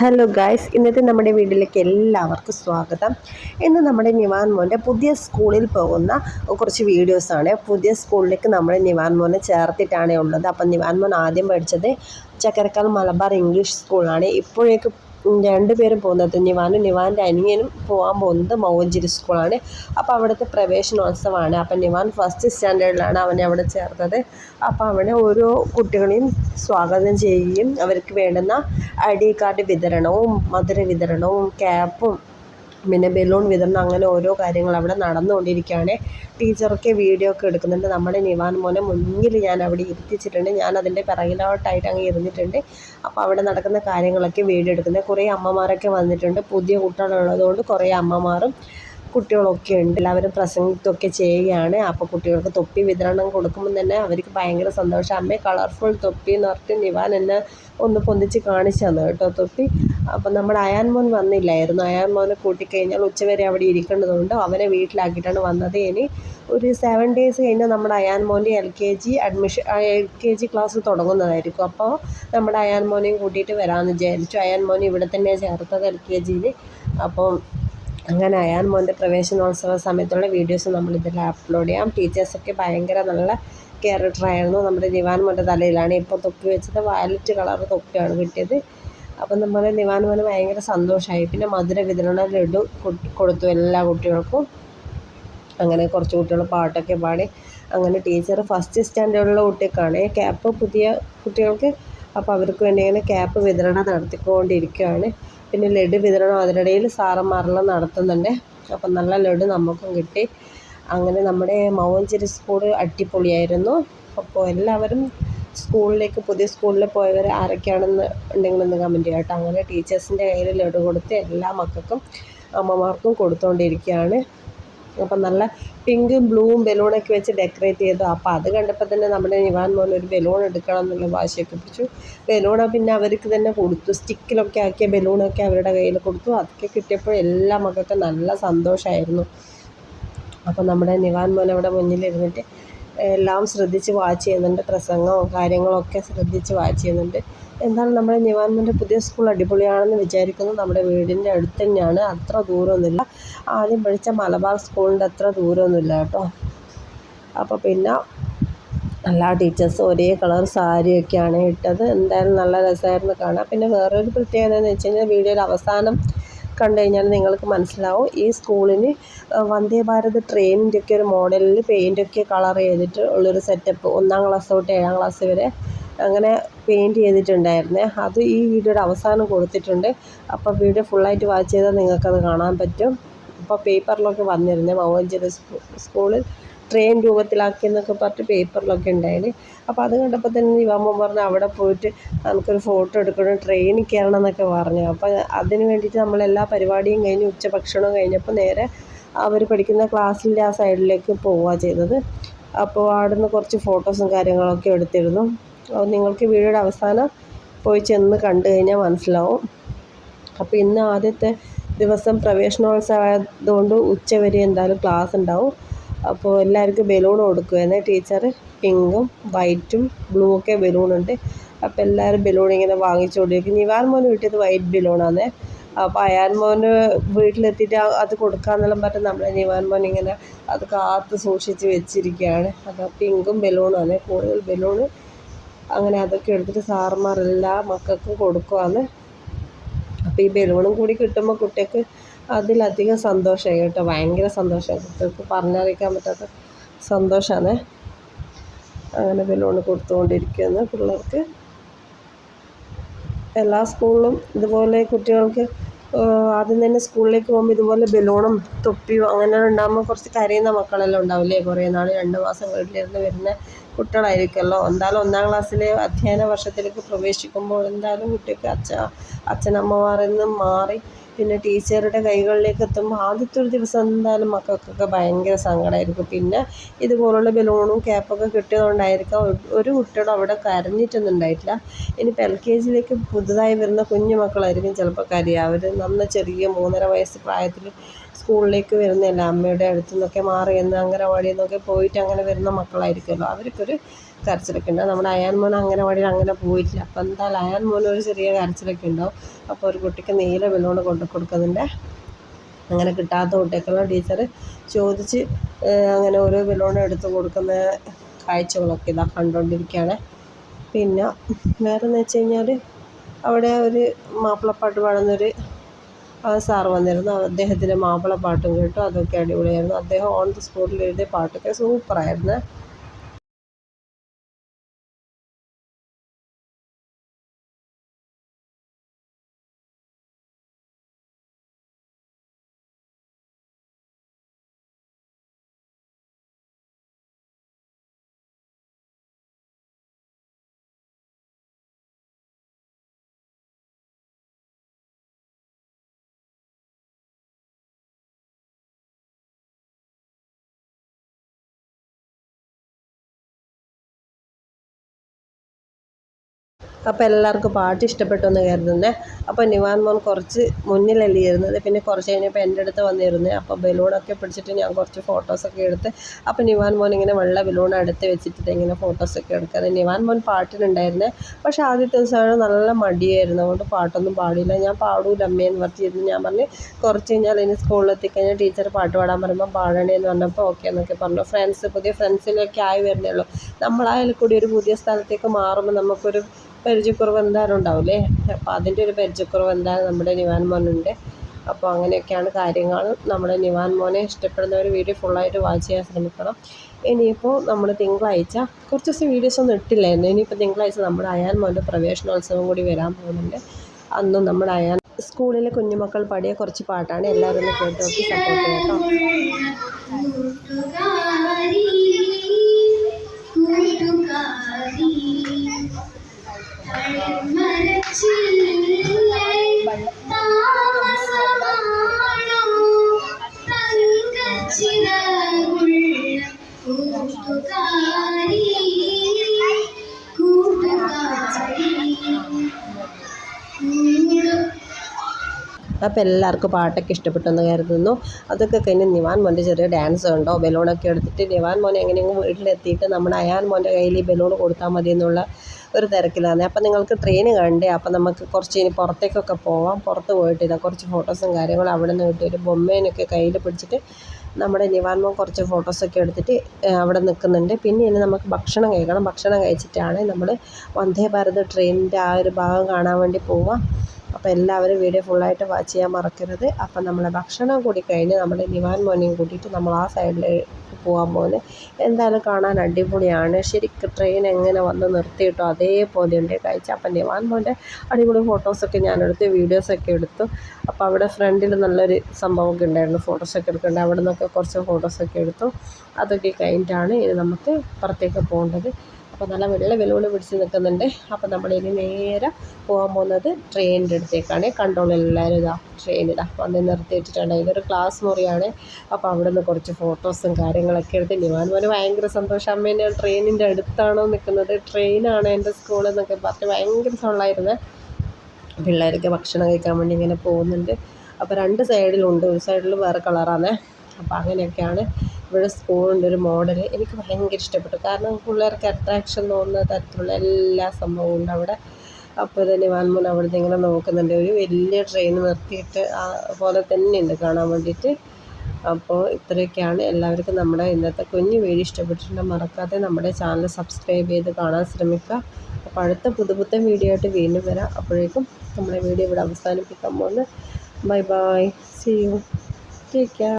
Hello guys ഇന്നത്തെ നമ്മുടെ വീട്ടിലേക്ക് എല്ലാവർക്കും സ്വാഗതം. ഇന്ന് നമ്മുടെ നിവാൻ മോന്റെ പുതിയ സ്കൂളിൽ പോകുന്ന കുറച്ച് വീഡിയോസാണ് പുതിയ സ്കൂളിലേക്ക് നമ്മൾ നിവാൻ മോനെ ചേർത്തിട്ടാണ് ഉള്ളത്. അപ്പം നിവാൻ മോൻ ആദ്യം പഠിച്ചത് ചക്കരക്കാൽ മലബാർ ഇംഗ്ലീഷ് സ്കൂളാണ് ഇപ്പോഴേക്ക് രണ്ടുപേരും പോകുന്നത്. നിവാനും നിവാന്റെ അനിയനും പോകാൻ പോകുന്നത് മൗവഞ്ചേരി സ്കൂളാണ് അപ്പോൾ അവിടുത്തെ പ്രവേശനോത്സവമാണ്. അപ്പം നിവാൻ ഫസ്റ്റ് സ്റ്റാൻഡേർഡിലാണ് അവനെ അവിടെ ചേർത്തത്. അപ്പോൾ അവിടെ ഓരോ കുട്ടികളെയും സ്വാഗതം ചെയ്യുകയും അവർക്ക് വേണ്ടുന്ന ഐ ഡി കാർഡ് വിതരണവും മധുര വിതരണവും ക്യാപ്പും പിന്നെ ബലൂൺ വിതരണം അങ്ങനെ ഓരോ കാര്യങ്ങൾ അവിടെ നടന്നുകൊണ്ടിരിക്കുകയാണ്. ടീച്ചറൊക്കെ വീഡിയോ ഒക്കെ എടുക്കുന്നുണ്ട്. നമ്മുടെ നിവാൻ മോനെ മുന്നിൽ ഞാൻ അവിടെ ഇരുത്തിച്ചിട്ടുണ്ട് ഞാൻ അതിന്റെ പിറകിലോട്ടായിട്ട് അങ്ങ് ഇരുന്നിട്ടുണ്ട്. അപ്പോൾ അവിടെ നടക്കുന്ന കാര്യങ്ങളൊക്കെ വീഡിയോ എടുക്കുന്നത് കുറേ അമ്മമാരൊക്കെ വന്നിട്ടുണ്ട്. പുതിയ കുട്ടികളുള്ളതുകൊണ്ട് കുറേ അമ്മമാരും കുട്ടികളൊക്കെ ഉണ്ട്. എല്ലാവരും പ്രസംഗിക്കുകയൊക്കെ ചെയ്യുകയാണ്. അപ്പോൾ കുട്ടികൾക്ക് തൊപ്പി വിതരണം കൊടുക്കുമ്പോൾ തന്നെ അവർക്ക് ഭയങ്കര സന്തോഷം. അമ്മേ കളർഫുൾ തൊപ്പി എന്ന് പറഞ്ഞിട്ട് നിവാൻ എന്നെ ഒന്ന് പൊന്തിച്ച് കാണിച്ചു തന്നു കേട്ടോ തൊപ്പി. അപ്പം നമ്മുടെ അയാൻ മോൻ വന്നില്ലായിരുന്നു. അയാൻ മോനെ കൂട്ടിക്കഴിഞ്ഞാൽ ഉച്ചവരെ അവിടെ ഇരിക്കേണ്ടതുകൊണ്ട് അവനെ വീട്ടിലാക്കിയിട്ടാണ് വന്നത്. ഇനി ഒരു സെവൻ ഡേയ്സ് കഴിഞ്ഞാൽ നമ്മുടെ അയാൻ മോന്റെ L K G admission L K G class തുടങ്ങുന്നതായിരിക്കും. അപ്പോൾ നമ്മുടെ അയാൻ മോനെയും കൂട്ടിയിട്ട് വരാമെന്ന് വിചാരിച്ചു. അയാൻ മോനെ ഇവിടെ തന്നെ ചേർത്തത് എൽ കെ ജിയിൽ. അപ്പോൾ അങ്ങനെ അയാൾ മോന്റെ പ്രവേശനോത്സവ സമയത്തുള്ള വീഡിയോസ് നമ്മളിതിൽ അപ്ലോഡ് ചെയ്യാം. ടീച്ചേഴ്സൊക്കെ ഭയങ്കര നല്ല ക്യാരക്ടറായിരുന്നു നമ്മുടെ നിവാൻ മോന്റെ തലയിലാണ്. ഇപ്പോൾ തൊപ്പി വെച്ചത് വയലറ്റ് കളർ തൊപ്പിയാണ് കിട്ടിയത്. അപ്പം നമ്മൾ നിവാൻ മോന് ഭയങ്കര സന്തോഷമായി. പിന്നെ മധുര വിതരണ ലഡു കൊടുത്തു എല്ലാ കുട്ടികൾക്കും. അങ്ങനെ കുറച്ച് കുട്ടികൾ പാട്ടൊക്കെ പാടി. അങ്ങനെ ടീച്ചർ ഫസ്റ്റ് സ്റ്റാൻഡേർഡിലുള്ള കുട്ടികൾക്കാണ് ക്യാപ്പ് പുതിയ കുട്ടികൾക്ക് അപ്പോൾ അവർക്ക് വേണ്ടി ഇങ്ങനെ ക്യാപ്പ് വിതരണം നടത്തിക്കൊണ്ടിരിക്കുകയാണ്. പിന്നെ ലഡു വിതരണം അതിനിടയിൽ സാറന്മാരെല്ലാം നടത്തുന്നുണ്ട്. അപ്പം നല്ല ലഡു നമുക്കും കിട്ടി. അങ്ങനെ നമ്മുടെ മൗഞ്ചിരി സ്കൂൾ അടിപൊളിയായിരുന്നു. അപ്പോൾ എല്ലാവരും സ്കൂളിലേക്ക് പുതിയ സ്കൂളിൽ പോയവർ ആരൊക്കെയാണെന്ന് ഉണ്ടെങ്കിൽ ഒന്ന് കമന്റ് ചെയ്യാം കേട്ടോ. അങ്ങനെ ടീച്ചേഴ്സിന്റെ കയ്യിൽ ലഡു കൊടുത്ത് എല്ലാ മക്കൾക്കും അമ്മമാർക്കും കൊടുത്തുകൊണ്ടിരിക്കുകയാണ് അപ്പം നല്ല പിങ്കും ബ്ലൂവും ബലൂണൊക്കെ വെച്ച് ഡെക്കറേറ്റ് ചെയ്തു. അപ്പോൾ അത് കണ്ടപ്പോൾ തന്നെ നമ്മുടെ നിവാൻ മോൻ ഒരു ബലൂൺ എടുക്കണം എന്നുള്ള വാശിയൊക്കെ പിടിച്ചു. ബലൂണ പിന്നെ അവർക്ക് തന്നെ കൊടുത്തു. സ്റ്റിക്കിലൊക്കെ ആക്കിയ ബലൂണൊക്കെ അവരുടെ കയ്യിൽ കൊടുത്തു. അതൊക്കെ കിട്ടിയപ്പോൾ എല്ലാ മക്കൾക്കും നല്ല സന്തോഷമായിരുന്നു അപ്പോൾ നമ്മുടെ നിവാൻ മോൻ അവിടെ മുന്നിലിരുന്നിട്ട് എല്ലാം ശ്രദ്ധിച്ച് വാച്ച് ചെയ്യുന്നുണ്ട്. പ്രസംഗവും കാര്യങ്ങളൊക്കെ ശ്രദ്ധിച്ച് വാച്ച് ചെയ്യുന്നുണ്ട്. എന്തായാലും നമ്മുടെ നിവാൻമന്റെ പുതിയ സ്കൂൾ അടിപൊളിയാണെന്ന് വിചാരിക്കുന്നു? നമ്മുടെ വീടിന്റെ അടുത്ത് തന്നെയാണ്. അത്ര ദൂരമൊന്നുമില്ല. ആദ്യം പഠിച്ച മലബാർ സ്കൂളിന്റെ അത്ര ദൂരമൊന്നുമില്ല കേട്ടോ. അപ്പോൾ പിന്നെ എല്ലാ ടീച്ചേഴ്സും ഒരേ കളർ സാരിയൊക്കെയാണ് ഇട്ടത്. എന്തായാലും നല്ല രസമായിരുന്നു കാണാൻ. പിന്നെ വേറൊരു പ്രത്യേകത എന്ന് വെച്ച് കഴിഞ്ഞാൽ വീഡിയോയുടെ അവസാനം കണ്ടു കഴിഞ്ഞാൽ നിങ്ങൾക്ക് മനസ്സിലാവും. ഈ സ്കൂളിന് വന്ദേ ഭാരത് ട്രെയിനിന്റെ ഒക്കെ ഒരു മോഡലിൽ പെയിന്റൊക്കെ കളർ ചെയ്തിട്ട് ഉള്ളൊരു സെറ്റപ്പ് ഒന്നാം ക്ലാസ് തൊട്ട് ഏഴാം ക്ലാസ് വരെ അങ്ങനെ പെയിന്റ് ചെയ്തിട്ടുണ്ടായിരുന്നേ. അത് ഈ വീഡിയോയുടെ അവസാനം കൊടുത്തിട്ടുണ്ട്. അപ്പോൾ വീഡിയോ ഫുള്ളായിട്ട് വാച്ച് ചെയ്താൽ നിങ്ങൾക്കത് കാണാൻ പറ്റും. അപ്പോൾ പേപ്പറിലൊക്കെ വന്നിരുന്നേ മാവഞ്ചേരി സ്കൂളിൽ ട്രെയിൻ രൂപത്തിലാക്കിയെന്നൊക്കെ പറഞ്ഞിട്ട് പേപ്പറിലൊക്കെ ഉണ്ടായിരുന്നു അപ്പോൾ അത് കണ്ടപ്പോൾ തന്നെ ഇവാമ്മ പറഞ്ഞു അവിടെ പോയിട്ട് നമുക്കൊരു ഫോട്ടോ എടുക്കണം ട്രെയിനിൽ കയറണം എന്നൊക്കെ പറഞ്ഞു. അപ്പോൾ അതിന് വേണ്ടിയിട്ട് നമ്മൾ എല്ലാ പരിപാടിയും കഴിഞ്ഞ് ഉച്ചഭക്ഷണവും കഴിഞ്ഞപ്പോൾ നേരെ അവർ പഠിക്കുന്ന ക്ലാസ്സിന്റെ ആ സൈഡിലേക്ക് പോവുക ചെയ്തത്. അപ്പോൾ അവിടുന്ന് കുറച്ച് ഫോട്ടോസും കാര്യങ്ങളൊക്കെ എടുത്തിരുന്നു. അപ്പോൾ നിങ്ങൾക്ക് വീഡിയോയുടെ അവസാനം പോയി ചെന്ന് കണ്ടു കഴിഞ്ഞാൽ മനസ്സിലാവും. അപ്പോൾ ഇന്ന് ആദ്യത്തെ ദിവസം പ്രവേശനോത്സവമായതുകൊണ്ട് ഉച്ച വരെ എന്തായാലും ക്ലാസ് ഉണ്ടാവും. അപ്പോൾ എല്ലാവർക്കും ബലൂൺ കൊടുക്കുമായിരുന്നു ടീച്ചർ പിങ്കും വൈറ്റും ബ്ലൂ ഒക്കെ ബലൂണുണ്ട്. അപ്പോൾ എല്ലാവരും ബലൂൺ ഇങ്ങനെ വാങ്ങിച്ചു കൊണ്ടിരിക്കും നിവാൻ മോന് കിട്ടിയത് വൈറ്റ് ബലൂണാണ്. അപ്പോൾ അയാൻ മോന് വീട്ടിലെത്തിയിട്ട് അത് കൊടുക്കാന്നെല്ലാം പറഞ്ഞ് നമ്മളെ നിവാൻ മോൻ ഇങ്ങനെ അത് കാത്ത് സൂക്ഷിച്ച് വെച്ചിരിക്കുകയാണ്. അപ്പോൾ പിങ്കും ബലൂണാണ് കൂടുതൽ ബലൂൺ. അങ്ങനെ അതൊക്കെ എടുത്തിട്ട് സാറുമാർ എല്ലാ മക്കൾക്കും കൊടുക്കുവാണ്. അപ്പോൾ ഈ ബലൂണും കൂടി കിട്ടുമ്പോൾ കുട്ടിക്ക് അതിലധികം സന്തോഷമായി കേട്ടോ. ഭയങ്കര സന്തോഷമായി കുട്ടികൾക്ക് പറഞ്ഞറിയിക്കാൻ പറ്റാത്ത സന്തോഷമാണ് അങ്ങനെ ബലൂൺ കൊടുത്തുകൊണ്ടിരിക്കുകയാണ് പിള്ളേർക്ക്. എല്ലാ സ്കൂളിലും ഇതുപോലെ കുട്ടികൾക്ക് ആദ്യം തന്നെ സ്കൂളിലേക്ക് പോകുമ്പോൾ ഇതുപോലെ ബലൂണും തൊപ്പിയും അങ്ങനെ ഉണ്ടാകുമ്പോൾ കുറച്ച് കരയുന്ന മക്കളെല്ലാം ഉണ്ടാവില്ലേ കുറേ നാൾ രണ്ട് മാസം വീട്ടിലിരുന്ന് വരുന്ന കുട്ടികളായിരിക്കുമല്ലോ. എന്തായാലും ഒന്നാം ക്ലാസ്സിലെ അധ്യയന വർഷത്തിലേക്ക് പ്രവേശിക്കുമ്പോൾ എന്തായാലും കുട്ടിക്ക് അച്ഛ അച്ഛനമ്മമാരിൽ നിന്നും മാറി പിന്നെ ടീച്ചറുടെ കൈകളിലേക്ക് എത്തുമ്പോൾ ആദ്യത്തെ ഒരു ദിവസം എന്തായാലും മക്കൾക്കൊക്കെ ഭയങ്കര സങ്കടമായിരിക്കും പിന്നെ ഇതുപോലുള്ള ബലൂണും ക്യാപ്പൊക്കെ കിട്ടിയതുകൊണ്ടായിരിക്കാം ഒരു കുട്ടിയോടും അവിടെ കരഞ്ഞിട്ടൊന്നും ഉണ്ടായിട്ടില്ല. ഇനിയിപ്പോൾ എൽ കെ ജിയിലേക്ക് പുതുതായി വരുന്ന കുഞ്ഞു മക്കളായിരിക്കും ചിലപ്പോൾ കരയുക. അവർ നന്ന ചെറിയ മൂന്നര വയസ്സ് പ്രായത്തിൽ സ്കൂളിലേക്ക് വരുന്നതല്ല അമ്മയുടെ അടുത്തു നിന്നൊക്കെ മാറി എന്ന് അംഗനവാടിയിൽ നിന്നൊക്കെ പോയിട്ട് അങ്ങനെ വരുന്ന മക്കളായിരിക്കുമല്ലോ. അവർക്കൊരു കരച്ചിലൊക്കെ ഉണ്ടാവും നമ്മുടെ അയാൻ മോൻ വഴി അങ്ങനെ പോയിട്ടില്ല. അപ്പോൾ എന്തായാലും അയാൻ മോൻ ഒരു ചെറിയ കരച്ചിലൊക്കെ ഉണ്ടാവും അപ്പോൾ ഒരു കുട്ടിക്ക് നീല ബലൂൺ കൊണ്ടു കൊടുക്കുന്നുണ്ട് അങ്ങനെ കിട്ടാത്ത കുട്ടിയൊക്കെയുള്ള ടീച്ചർ ചോദിച്ച് അങ്ങനെ ഓരോ ബലൂൺ എടുത്തു കൊടുക്കുന്ന കാഴ്ചകളൊക്കെ ഇതാ കണ്ടുകൊണ്ടിരിക്കുകയാണ്. പിന്നെ വേറെ എന്ന് വെച്ച് കഴിഞ്ഞാൽ അവിടെ ഒരു മാപ്പിളപ്പാട്ട് പാടുന്നൊരു സാറ് വന്നിരുന്നു. അദ്ദേഹത്തിന്റെ മാപ്പിളപ്പാട്ടും കേട്ടു. അതൊക്കെ അടിപൊളിയായിരുന്നു. അദ്ദേഹം ഓൺ ദി സ്പോട്ടിൽ എഴുതിയ പാട്ടൊക്കെ സൂപ്പറായിരുന്നു. അപ്പോൾ എല്ലാവർക്കും പാട്ട് ഇഷ്ടപ്പെട്ടു എന്ന് കരുതുന്നേ. അപ്പോൾ നിവാൻ മോൻ കുറച്ച് മുന്നിലല്ലേ ഇരുന്നത്. പിന്നെ കുറച്ച് കഴിഞ്ഞപ്പോൾ എന്റെ അടുത്ത് വന്നിരുന്നേ. അപ്പോൾ ബലൂണൊക്കെ പിടിച്ചിട്ട് ഞാൻ കുറച്ച് ഫോട്ടോസൊക്കെ എടുത്ത് അപ്പോൾ നിവാൻ മോൻ ഇങ്ങനെ വെള്ള ബലൂൺ അടുത്ത് വെച്ചിട്ട് ഇങ്ങനെ ഫോട്ടോസൊക്കെ എടുക്കുന്നത് നിവാൻ മോൻ പാട്ടിനുണ്ടായിരുന്നേ പക്ഷേ ആദ്യത്തെ ദിവസമാണ് നല്ല മടിയായിരുന്നു. അതുകൊണ്ട് പാട്ടൊന്നും പാടില്ല ഞാൻ പാടൂല അമ്മയെന്ന് പറഞ്ഞിരുന്നു ഞാൻ പറഞ്ഞ് കുറച്ച് കഴിഞ്ഞാൽ ഇനി സ്കൂളിൽ എത്തിക്കഴിഞ്ഞാൽ ടീച്ചർ പാട്ട് പാടാൻ പറയുമ്പോൾ പാടണേ എന്ന് പറഞ്ഞപ്പോൾ ഓക്കെ എന്നൊക്കെ പറഞ്ഞു. ഫ്രണ്ട്സ് പുതിയ ഫ്രണ്ട്സിലൊക്കെ ആയി വരുന്നേ ഉള്ളൂ. നമ്മളായാലും കൂടി ഒരു പുതിയ സ്ഥലത്തേക്ക് മാറുമ്പോൾ നമുക്കൊരു പരിചയക്കുറവ് എന്തായാലും ഉണ്ടാവില്ലേ അപ്പോൾ അതിന്റെ ഒരു പരിചയക്കുറവ് എന്തായാലും നമ്മുടെ നിവാൻ മോനുണ്ട്. അപ്പോൾ അങ്ങനെയൊക്കെയാണ് കാര്യങ്ങൾ. നമ്മുടെ നിവാൻ മോനെ ഇഷ്ടപ്പെടുന്നവർ വീഡിയോ ഫുള്ളായിട്ട് വാച്ച് ചെയ്യാൻ ശ്രമിക്കണം. ഇനിയിപ്പോൾ നമ്മൾ തിങ്കളാഴ്ച കുറച്ച് ദിവസം വീഡിയോസ് ഒന്നും ഇട്ടില്ലായിരുന്നു. ഇനിയിപ്പോൾ തിങ്കളാഴ്ച നമ്മുടെ അയാൻ മോന്റെ പ്രവേശനോത്സവം കൂടി വരാൻ പോകുന്നുണ്ട്. അന്നും നമ്മുടെ അയാൻ സ്കൂളിലെ കുഞ്ഞുമക്കൾ പാടിയ കുറച്ച് പാട്ടാണ്. എല്ലാവരും ഒന്ന് കേട്ട് നോക്കി സപ്പോർട്ട് ചെയ്യാം അപ്പോൾ എല്ലാവർക്കും പാട്ടൊക്കെ ഇഷ്ടപ്പെട്ടെന്ന് കരുതുന്നു. അതൊക്കെ കഴിഞ്ഞ് നിവാൻ മോന്റെ ചെറിയ ഡാൻസ് ഉണ്ടോ ബലൂണൊക്കെ എടുത്തിട്ട് നിവാൻ മോനെ എങ്ങനെയെങ്കിലും വീട്ടിലെത്തിയിട്ട് നമ്മുടെ അയാൻ മോന്റെ കയ്യിൽ ഈ ബലൂൺ കൊടുത്താൽ മതി എന്നുള്ള ഒരു തിരക്കിലാണ്. അപ്പം നിങ്ങൾക്ക് ട്രെയിൻ കണ്ടേ അപ്പം നമുക്ക് കുറച്ച് ഇനി പുറത്തേക്കൊക്കെ പോവാം. പുറത്ത് പോയിട്ട് ഇതാ കുറച്ച് ഫോട്ടോസും കാര്യങ്ങളും അവിടെ നിന്ന് കിട്ടിയൊരു ബൊമ്മേനൊക്കെ കയ്യിൽ പിടിച്ചിട്ട് നമ്മുടെ നിവാൻമോ കുറച്ച് ഫോട്ടോസൊക്കെ എടുത്തിട്ട് അവിടെ നിൽക്കുന്നുണ്ട്. പിന്നെ ഇനി നമുക്ക് ഭക്ഷണം കഴിക്കണം. ഭക്ഷണം കഴിച്ചിട്ടാണ് നമ്മൾ വന്ദേ ഭാരത് ട്രെയിനിന്റെ ആ ഒരു ഭാഗം കാണാൻ വേണ്ടി പോവാം അപ്പോൾ എല്ലാവരും വീഡിയോ ഫുള്ളായിട്ട് വാച്ച് ചെയ്യാൻ മറക്കരുത്. അപ്പം നമ്മൾ ഭക്ഷണം കൂടി കഴിഞ്ഞ് നമ്മുടെ നിവാൻ മോനെയും കൂട്ടിയിട്ട് നമ്മൾ ആ സൈഡിൽ പോകാൻ പോലെ. എന്തായാലും കാണാൻ അടിപൊളിയാണ്. ശരിക്കും ട്രെയിൻ എങ്ങനെ വന്ന് നിർത്തിയിട്ടോ അതേപോലെ ഉണ്ട് കഴിച്ച അപ്പം നിവാൻ മോന്റെ അടിപൊളി ഫോട്ടോസൊക്കെ ഞാനെടുത്ത് വീഡിയോസൊക്കെ എടുത്തു. അപ്പോൾ അവിടെ ഫ്രണ്ടിൽ നല്ലൊരു സംഭവമൊക്കെ ഉണ്ടായിരുന്നു ഫോട്ടോസൊക്കെ എടുക്കേണ്ടത് അവിടെ നിന്നൊക്കെ കുറച്ച് ഫോട്ടോസൊക്കെ എടുത്തു. അതൊക്കെ കഴിഞ്ഞിട്ടാണ് ഇനി നമുക്ക് പുറത്തേക്ക് പോകേണ്ടത്. അപ്പോൾ നല്ല വെള്ള വെല്ലുവിളി പിടിച്ച് നിൽക്കുന്നുണ്ട്. അപ്പോൾ നമ്മളിനി നേരെ പോകാൻ പോകുന്നത് ട്രെയിനിന്റെ അടുത്തേക്കാണ്. കണ്ടോളൂ എല്ലാവരും ഇതാ ട്രെയിനിതാ വന്ന് നിർത്തിയിട്ടിട്ടുണ്ട്. ഇതൊരു ക്ലാസ് മുറിയാണ്. അപ്പോൾ അവിടെ നിന്ന് കുറച്ച് ഫോട്ടോസും കാര്യങ്ങളൊക്കെ എടുത്ത് നിവാൻ പോലെ ഭയങ്കര സന്തോഷം. അമ്മേനെ ട്രെയിനിന്റെ അടുത്താണോ നിൽക്കുന്നത്? ട്രെയിനാണ് എന്റെ സ്കൂൾ എന്നൊക്കെ പറഞ്ഞ് ഭയങ്കര സോളായിരുന്നു പിള്ളേർക്ക് ഭക്ഷണം കഴിക്കാൻ വേണ്ടി ഇങ്ങനെ പോകുന്നുണ്ട്. അപ്പോൾ രണ്ട് സൈഡിലുണ്ട് ഒരു സൈഡിൽ വേറെ കളറാണ് അപ്പോൾ അങ്ങനെയൊക്കെയാണ് ഇവിടെ സ്കൂളിന്റെ ഒരു മോഡൽ എനിക്ക് ഭയങ്കര ഇഷ്ടപ്പെട്ടു. കാരണം പിള്ളേർക്ക് അട്രാക്ഷൻ തോന്നുന്ന തരത്തിലുള്ള എല്ലാ സംഭവവും ഉണ്ട് അവിടെ. അപ്പോൾ തന്നെ വാൻമൂൻ അവിടുന്ന് ഇങ്ങനെ നോക്കുന്നുണ്ട്. ഒരു വലിയ ട്രെയിൻ നിർത്തിയിട്ട് ആ പോലെ തന്നെ ഉണ്ട് കാണാൻ വേണ്ടിയിട്ട്. അപ്പോൾ ഇത്രയൊക്കെയാണ്. എല്ലാവർക്കും നമ്മുടെ ഇന്നത്തെ കുഞ്ഞു വീഡിയോ ഇഷ്ടപ്പെട്ടിട്ടുണ്ടെങ്കിൽ മറക്കാതെ നമ്മുടെ ചാനൽ സബ്സ്ക്രൈബ് ചെയ്ത് കാണാൻ ശ്രമിക്കുക. അപ്പോൾ അടുത്ത പുതുപുത്തൻ വീഡിയോ ആയിട്ട് വീണ്ടും വരാം. അപ്പോഴേക്കും നമ്മുടെ വീഡിയോ ഇവിടെ അവസാനിപ്പിക്കാൻ പോകുന്നത് bye bye see you take care